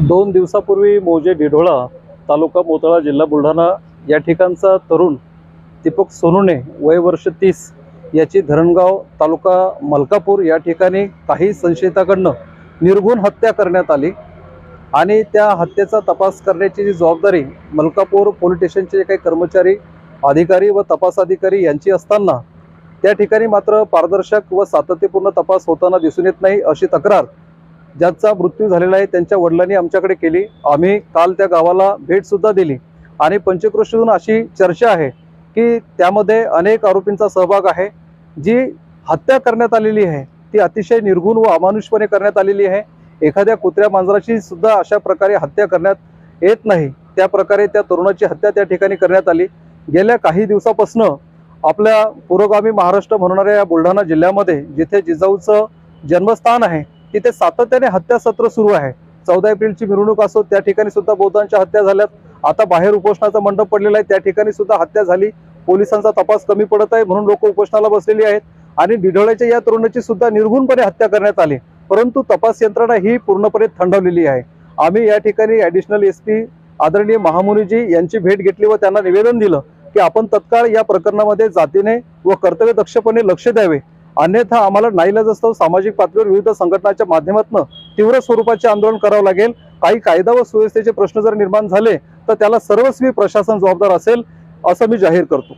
दोन दिवसापूर्वी मौजे डिढोळा तालुका मोतळा जिल्हा बुलढाणा या ठिकाणचा तरुण दीपक सोनुने वय वर्ष तीस याची धरणगाव तालुका मलकापूर या ठिकाणी काही संशयिताकडनं निर्गुण हत्या करण्यात आली आणि त्या हत्येचा तपास करण्याची जी जबाबदारी मलकापूर पोलीस स्टेशनचे जे काही कर्मचारी अधिकारी व तपास अधिकारी यांची असताना त्या ठिकाणी मात्र पारदर्शक व सातत्यपूर्ण तपास होताना दिसून येत नाही अशी तक्रार ज्यांचा मृत्यू झालेला आहे त्यांच्या वडिलांनी आमच्याकडे केली. आम्ही काल त्या गावाला भेटसुद्धा दिली. आणि पंचक्रोशीतून अशी चर्चा आहे की त्यामध्ये अनेक आरोपींचा सहभाग आहे. जी हत्या करण्यात आलेली आहे ती अतिशय निर्गुण व अमानुषपणे करण्यात आलेली आहे. एखाद्या कुत्र्या मांजराची सुद्धा अशा प्रकारे हत्या करण्यात येत नाही. त्या प्रकारे त्या तरुणाची हत्या त्या ठिकाणी करण्यात आली. गेल्या काही दिवसापासनं आपल्या पुरोगामी महाराष्ट्र म्हणणाऱ्या या बुलढाणा जिल्ह्यामध्ये जिथे जिजाऊचं जन्मस्थान आहे तिथे सातत्याने हत्या सत्र सुरू आहे. चौदा एप्रिलची मिरवणूक असो त्या ठिकाणी सुद्धा बौद्धांच्या हत्या झाल्यात. आता बाहेर उपोषणाचा मंडप पडलेला आहे त्या ठिकाणी सुद्धा हत्या झाली. पोलिसांचा तपास कमी पडत आहे म्हणून लोक उपोषणाला बसलेली आहेत. आणि डिढोळ्याच्या या तरुणाची सुद्धा निर्गुणपणे हत्या करण्यात आली. परंतु तपास यंत्रणा ही पूर्णपणे थंडवलेली आहे. आम्ही या ठिकाणी ॲडिशनल एस पी आदरणीय महामुनीजी यांची भेट घेतली व त्यांना निवेदन दिलं. की आपण तत्काळ या प्रकरणामध्ये जातीने व कर्तव्यदक्षपणे लक्ष द्यावे. अन्यथा आम्हाला नाईलाज असतो सामाजिक पातळीवर विविध संघटनाच्या माध्यमातून तीव्र स्वरूपाचे आंदोलन करावं लागेल. काही कायदा व सुव्यवस्थेचे प्रश्न जर निर्माण झाले तर त्याला सर्वस्वी प्रशासन जबाबदार असेल असं मी जाहीर करतो.